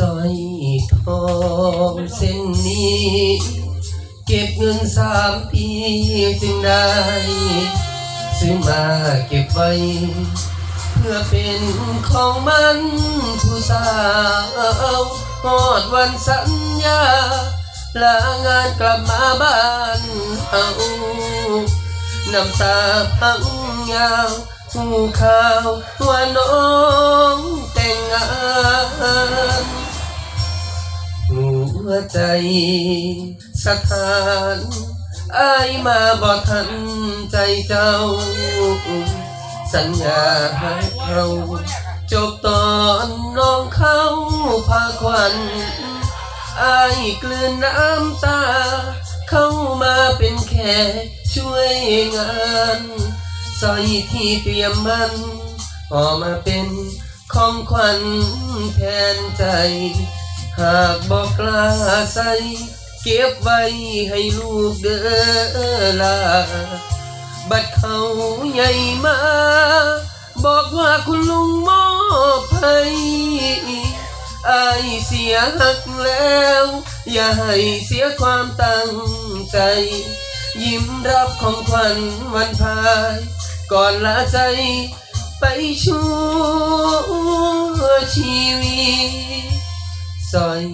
ร้อยทองเส้นนี้ เก็บเงินสามปีจึงได้ ซื้อมาเก็บไว้ เพื่อเป็นของมันผู้สาวหอดวันสัญญาลางานกลับมาบ้านเฮาน้ำตาพังยาวหูขาวว่าน้อง ใจ สถานอายมาบ่ทันใจเจ้า สัญญาให้เราจบตอนน้องเข้าพาควันอายกลืนน้ำตา เข้ามาเป็นแค่ช่วยงานสร้อยที่เตรียมมันออกมาเป็นของขวัญแทนใจ หากบอกกล้าใส่เก็บไว้ให้ลูกเด้อลา บัดเขาใหญ่มา บอกว่าคุณลุงมอบให้อายเสียหักแล้ว อย่าให้เสียความตั้งใจ ยิ้มรับของขวัญวันพาย ก่อนลาใจไปชั่วชีวิต สร้อย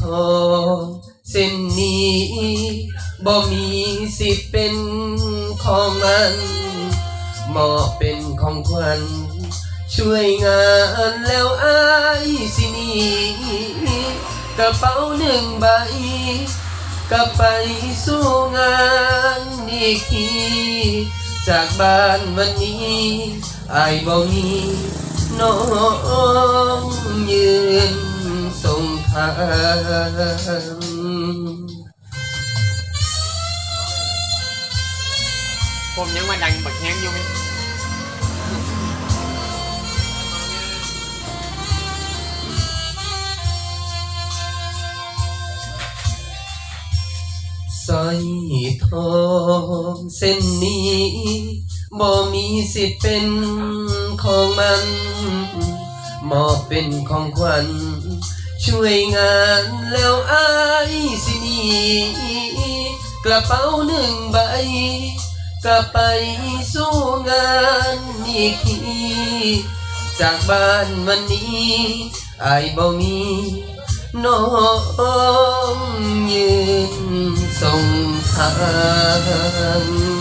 ทองเส้นนี้บ่มีสิทธิ์เป็นของมันมอบเป็นของขวัญช่วยงานแล้วอายสินีกระเป๋าหนึ่งใบกลับไปสู้งานอีกทีจากบ้านวันนี้อายบ่มีน้องยืนส่ง ทางผมยังมาดังบักแห้งอยู่ไหมสร้ ช่วยงานแล้วอายสินีกระเป๋าหนึ่งใบกลับไปสู้งานอีกทีจากบ้านวันนี้อายบ่มีน้องยืนส่งทาง